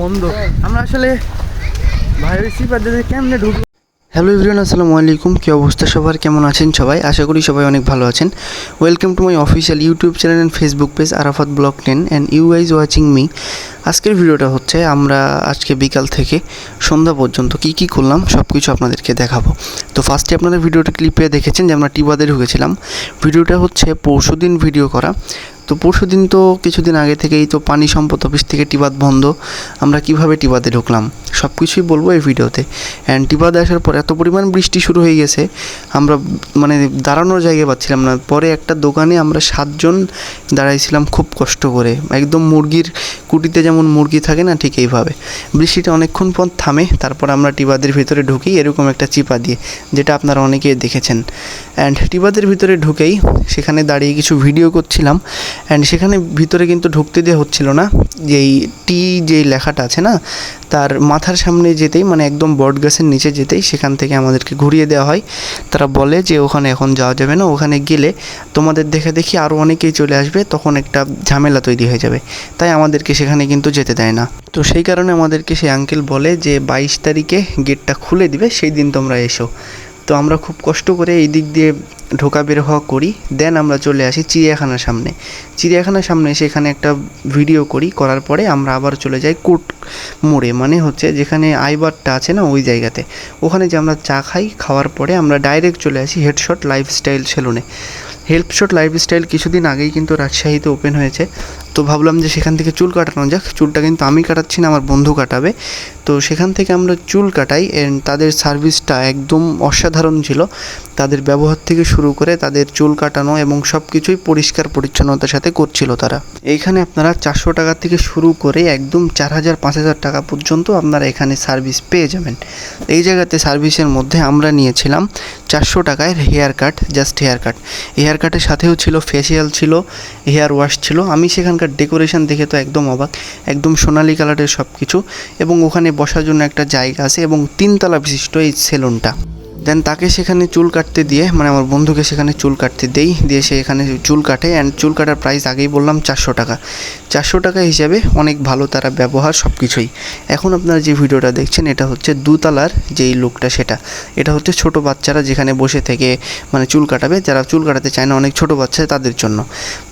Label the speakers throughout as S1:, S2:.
S1: বন্ধ। আমরা আসলে ভাই সিপারদের কেমনে ঢুকবো? হ্যালো ইভরিয়ান আসসালামু আলাইকুম। কী অবস্থা সবার? কেমন আছেন সবাই? আশা করি সবাই অনেক ভালো আছেন। Welcome to my official YouTube channel and Facebook page Arafat blog then and you guys watching me আজকের ভিডিওটা হচ্ছে, আমরা আজকে বিকাল থেকে সন্ধ্যা পর্যন্ত কি কি করলাম সব কিছু আপনাদেরকে দেখাবো। তো ফার্স্টে আপনারা ভিডিওটা ক্লিপে দেখেছেন যে আমরা টিবাদে ঢুকেছিলাম। ভিডিওটা হচ্ছে পরশু দিন ভিডিও করা। তো পরশু দিন তো কিছুদিন আগে থেকেই তো পানি সম্পদ অফিস থেকে টিবাদ বন্ধ। আমরা কীভাবে টিবাদে ঢুকলাম? সব কিছুই বলব এই ভিডিওতে। অ্যান্ড টিবাদে আসার পর এত পরিমাণ বৃষ্টি শুরু হয়ে গেছে। আমরা মানে দাঁড়ানোর জায়গা পাচ্ছিলাম না। পরে একটা দোকানে আমরা সাতজন দাঁড়াইছিলাম খুব কষ্ট করে। একদম মুরগির কুটিতে যেমন মুরগি থাকে না ঠিক এইভাবে। বৃষ্টিটা অনেকক্ষণ পর থামে, তারপর আমরা টিবাদের ভিতরে ঢুকি এরকম একটা চিপা দিয়ে, যেটা আপনারা অনেকেই দেখেছেন। অ্যান্ড টিবাদের ভিতরে ঢুকেই সেখানে দাঁড়িয়ে কিছু ভিডিও করছিলাম। অ্যান্ড সেখানে ভিতরে কিন্তু ঢুকতে দেওয়া হচ্ছিল না। যেই টি যেই লেখাটা আছে না, তার মাথার সামনে যেতেই মানে একদম বট গাছের নিচে যেতেই সেখান থেকে আমাদেরকে ঘুরিয়ে দেওয়া হয়। তারা বলে যে, ওখানে এখন যাওয়া যাবে না, ওখানে গেলে তোমাদের দেখে দেখি আরও অনেকেই চলে আসবে, তখন একটা ঝামেলা তৈরি হয়ে যাবে। তাই আমাদেরকে সেখানে কিন্তু যেতে দেয় না। তো সেই কারণে আমাদেরকে সেই আঙ্কেল বলে যে, বাইশ তারিখে গেটটা খুলে দিবে, সেই দিন তোমরা এসো। তো আমরা খুব কষ্ট করে এই দিক দিয়ে ঢোকা বের হওয়া করি দেন আমরা চলে আসি চিড়িয়াখানার সামনে। চিড়িয়াখানার সামনে এসে এখানে একটা ভিডিও করি, করার পরে আমরা আবার চলে যাই কোর্ট মোড়ে মানে হচ্ছে যেখানে আইবারটা আছে না, ওই জায়গাতে। ওখানে যে আমরা চা খাই, খাওয়ার পরে আমরা ডাইরেক্ট চলে আসি হেডশট লাইফস্টাইল সেলুনে হেল্পশট লাইফস্টাইল কিছুদিন আগেই কিন্তু রাজশাহীতে ওপেন হয়েছে। তো ভাবলাম যে সেখান থেকে চুল কাটানো যাক, চুলটা কিন্তু আমি কাটাচ্ছি না, আমার বন্ধু কাটাবে। তো সেখান থেকে আমরা চুল কাটাই তাদের সার্ভিসটা একদম অসাধারণ ছিল। তাদের ব্যবহার থেকে শুরু করে তাদের চুল কাটানো এবং সব কিছুই পরিষ্কার পরিচ্ছন্নতার সাথে করছিল তারা। এইখানে আপনারা চারশো টাকা থেকে শুরু করে একদম চার হাজার, পাঁচ হাজার টাকা পর্যন্ত আপনারা এখানে সার্ভিস পেয়ে যাবেন। এই জায়গাতে সার্ভিসের মধ্যে আমরা নিয়েছিলাম চারশো টাকায় hair cut, just hair cut. Hair কাটের সাথেও ছিল, ফেসিয়াল ছিল, হেয়ার ওয়াশ ছিল। আমি সেখানকার ডেকোরেশন দেখে তো একদম অবাক, একদম সোনালি কালারের সব কিছু এবং ওখানে বসার জন্য একটা জায়গা আছে এবং তিনতলা বিশিষ্ট এই সেলুনটা। দেন তাকে সেখানে চুল কাটতে দিয়ে মানে আমার বন্ধুকে সেখানে চুল কাটতে দেই, দিয়ে সে এখানে চুল কাটে অ্যান্ড চুল কাটার প্রাইস আগেই বললাম চারশো টাকা। চারশো টাকা হিসাবে অনেক ভালো তারা ব্যবহার সব কিছুই। এখন আপনারা যে ভিডিওটা দেখছেন, এটা হচ্ছে দুতলার যেই লোকটা সেটা। এটা হচ্ছে ছোট বাচ্চারা যেখানে বসে থেকে মানে চুল কাটাবে। যারা চুল কাটাতে চায় না, অনেক ছোট বাচ্চা তাদের জন্য।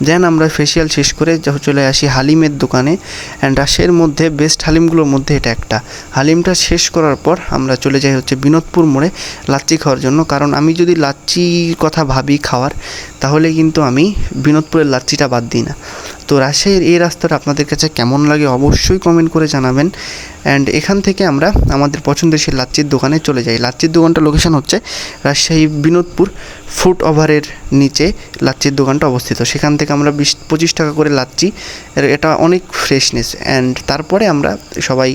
S1: দেন আমরা ফেসিয়াল শেষ করে চলে আসি হালিমের দোকানে। অ্যান্ড রাশের মধ্যে বেস্ট হালিমগুলোর মধ্যে এটা একটা। হালিমটা শেষ করার পর আমরা চলে যাই হচ্ছে বিনোদপুর মোড়ে লাচ্চি খাওয়ার জন্য। কারণ আমি যদি লাচ্চির কথা ভাবি খাওয়ার, তাহলে কিন্তু আমি বিনোদপুরের লাচ্চিটা বাদ দিই না। তো রাজশাহীর এই রাস্তাটা আপনাদের কাছে কেমন লাগে অবশ্যই কমেন্ট করে জানাবেন। অ্যান্ড এখান থেকে আমরা আমাদের পছন্দের সেই লাচ্চির দোকানে চলে যাই। লাচ্চির দোকানটা লোকেশন হচ্ছে রাজশাহী বিনোদপুর ফুট ওভারের নিচে লাচ্চির দোকানটা অবস্থিত। সেখান থেকে আমরা বিশ, পঁচিশ টাকা করে এর এটা অনেক ফ্রেশনেস অ্যান্ড তারপরে আমরা সবাই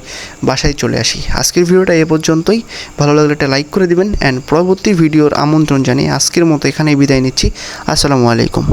S1: বাসায় চলে আসি। আজকের ভিডিওটা এ পর্যন্তই। ভালো লাগলে একটা লাইক করে দিবেন। অ্যান্ড পরবর্তী ভিডিওর আমন্ত্রণ জানিয়ে আজকের মতো এখানেই বিদায় নিচ্ছি। আসসালামু আলাইকুম।